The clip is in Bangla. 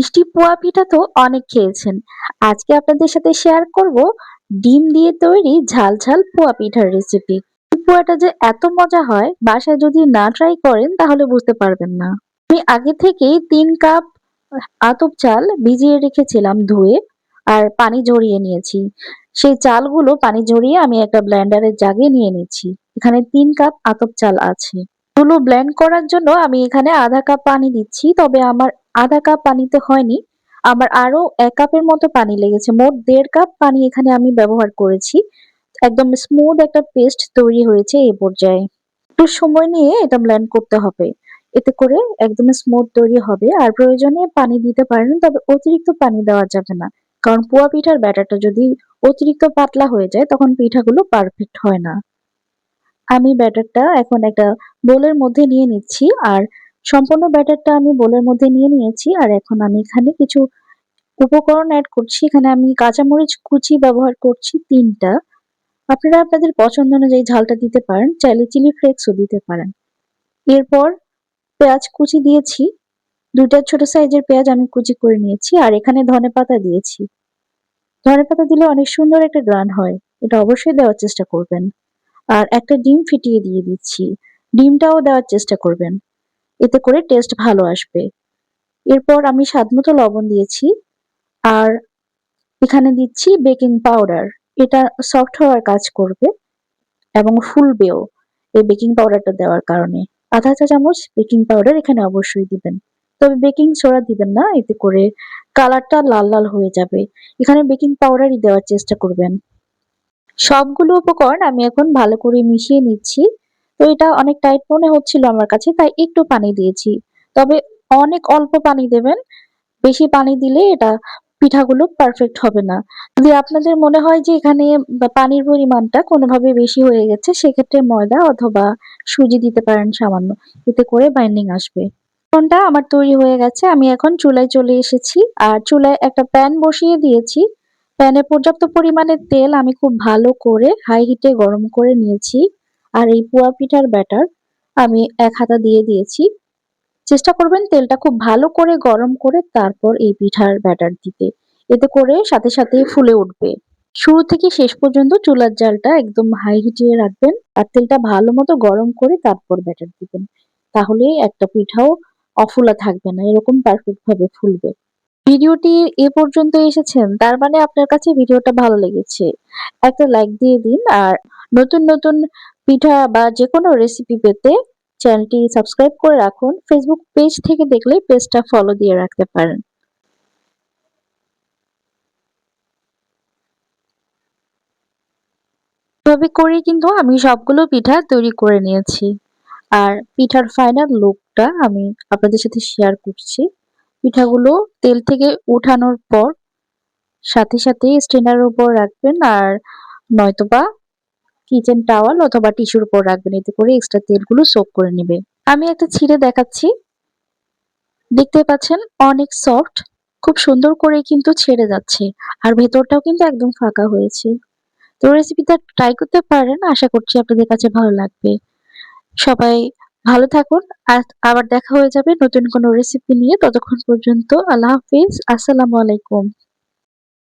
মিষ্টি পোয়া পিঠা তো অনেক খেয়েছেন। আজকে আপনাদের সাথে শেয়ার করব ডিম দিয়ে তৈরি ঝাল ঝাল পোয়া পিঠার রেসিপি পোয়াটা যে এত মজা হয়, বাসায় যদি না ট্রাই করেন তাহলে বুঝতে পারবেন না। আমি আগে থেকেই তিন কাপ আতপ চাল ভিজিয়ে রেখেছিলাম ধুয়ে আর পানি ঝরিয়ে নিয়েছি। সেই চালগুলো পানি ঝরিয়ে আমি একটা ব্লেন্ডারের জাগে নিয়ে নিচ্ছি। এখানে তিন কাপ আতপ চাল আছে। এগুলো ব্লেন্ড করার জন্য আমি এখানে আধা কাপ পানি দিচ্ছি, তবে আমার আধা কাপ পানিতে হয়নি। আমার আরও এক কাপের মতো পানি লেগেছে, মোট দেড় কাপ পানি এখানে আমি ব্যবহার করেছি। একদম স্মুথ একটা পেস্ট তৈরি হয়েছে এই পর্যায়ে। একটু সময় নিয়ে এটা ব্লেন্ড করতে হবে। এতে করে একদম স্মুথ তৈরি হবে। আর প্রয়োজনে পানি দিতে পারেন, তবে অতিরিক্ত পানি দেওয়া যাবে না। কারণ পোয়া পিঠার ব্যাটারটা যদি অতিরিক্ত পাতলা হয়ে যায়, তখন পিঠাগুলো পারফেক্ট হয় না। আমি ব্যাটারটা এখন একটা বোলের মধ্যে নিয়ে নিচ্ছি, আর সম্পূর্ণ ব্যাটারটা আমি বোলের মধ্যে নিয়ে নিয়েছি, আর এখন আমি এখানে কিছু উপকরণ অ্যাড করছি। এখানে আমি কাঁচামরিচ কুচি ব্যবহার করছি তিনটা। আপনারা আপনাদের পছন্দ অনুযায়ী ঝালটা দিতে পারেন, চাইলে চিলি ফ্লেক্সও দিতে পারেন। এরপর পেঁয়াজ কুচি দিয়েছি। দুইটা ছোট সাইজের পেঁয়াজ আমি কুচি করে নিয়েছি, আর এখানে ধনে পাতা দিয়েছি। ধনে পাতা দিলে অনেক সুন্দর একটা গ্রান হয়, এটা অবশ্যই দেওয়ার চেষ্টা করবেন। আর একটা ডিম ফিটিয়ে দিয়ে দিচ্ছি। ডিমটাও দেওয়ার চেষ্টা করবেন। এতে করে টেস্ট ভালো আসবে। এরপর আমি স্বাদ মতো লবণ দিয়েছি আর এখানে দিচ্ছি বেকিং পাউডার এটা সফট হওয়ার কাজ করবে এবং ফুলবেও এই বেকিং পাউডারটা দেওয়ার কারণে। আধা চা চামচ বেকিং পাউডার এখানে অবশ্যই দিবেন। তবে বেকিং সোডা দিবেন না, এতে করে কালারটা লাল লাল হয়ে যাবে। এখানে বেকিং পাউডারই দেওয়ার চেষ্টা করবেন। সবগুলো উপকরণ আমি এখন ভালো করে মিশিয়ে নিচ্ছি। তো এটা অনেক টাইট মনে হচ্ছিল আমার কাছে, তাই একটু পানি দিয়েছি। তবে অনেক অল্প পানি দেবেন, বেশি পানি দিলে এটা পিঠাগুলো পারফেক্ট হবে না। যদি আপনাদের মনে হয় যে এখানে পানির পরিমাণটা কোনোভাবে বেশি হয়ে গেছে, সেক্ষেত্রে ময়দা অথবা সুজি দিতে পারেন সামান্য। এতে করে বাইন্ডিং আসবে। আমার তৈরি হয়ে গেছে, আমি এখন চুলায় চলে এসেছি। আর চুলায় একটা প্যান বসিয়ে দিয়েছি। প্যানে পর্যাপ্ত পরিমাণে তেল আমি খুব ভালো করে হাই হিটে গরম করে নিয়েছি। আর এই পুয়া পিঠার ব্যাটার আমি এক হাতা দিয়ে দিয়েছি। চেষ্টা করবেন তেলটা খুব ভালো করে গরম করে তারপর এই পিঠার ব্যাটার দিতে। এতে করে সাথে সাথে ফুলে উঠবে। শুরু থেকে শেষ পর্যন্ত চুলার জালটা একদম হাই হিটিয়ে রাখবেন আর তেলটা ভালো মতো গরম করে তারপর ব্যাটার দিবেন। তাহলে একটা পিঠাও অফুলা থাকবে না, এরকম পারফেক্ট ভাবে ফুলবে। ভিডিওটি এ পর্যন্ত এসেছেন, তার মানে আপনার কাছে ভিডিওটা ভালো লেগেছে। একটা লাইক দিয়ে দিন আর নতুন নতুন পিঠা বা যে কোনো রেসিপি পেতে চ্যানেলটি সাবস্ক্রাইব করে রাখুন। ফেসবুক পেজ থেকে দেখলে পেজটা ফলো দিয়ে রাখতে পারেন। এভাবে করে কিন্তু আমি সবগুলো পিঠা তৈরি করে নিয়েছি। আর পিঠার ফাইনাল লুকটা আমি আপনাদের সাথে শেয়ার করছি। পিঠাগুলো তেল থেকে উঠানোর পর সাথে সাথে স্ট্যান্ডারের উপর রাখবেন আর নয়তোবা কিচেন টাওয়াল অথবা টিস্যুর উপর রাখবেন। এতে করে এক্সট্রা তেলগুলো সোক করে নেবে। আমি একটা ছিঁড়ে দেখাচ্ছি। দেখতে পাচ্ছেন অনেক সফট, খুব সুন্দর করে কিন্তু ছেড়ে যাচ্ছে আর ভেতরটাও কিন্তু একদম ফাঁকা হয়েছে। তো রেসিপিটা ট্রাই করতে পারেন, আশা করছি আপনাদের কাছে ভালো লাগবে। সবাই ভালো থাকুন আর আবার দেখা হয়ে যাবে নতুন কোনো রেসিপি নিয়ে। ততক্ষণ পর্যন্ত আল্লাহ হাফিজ। আসসালামু আলাইকুম।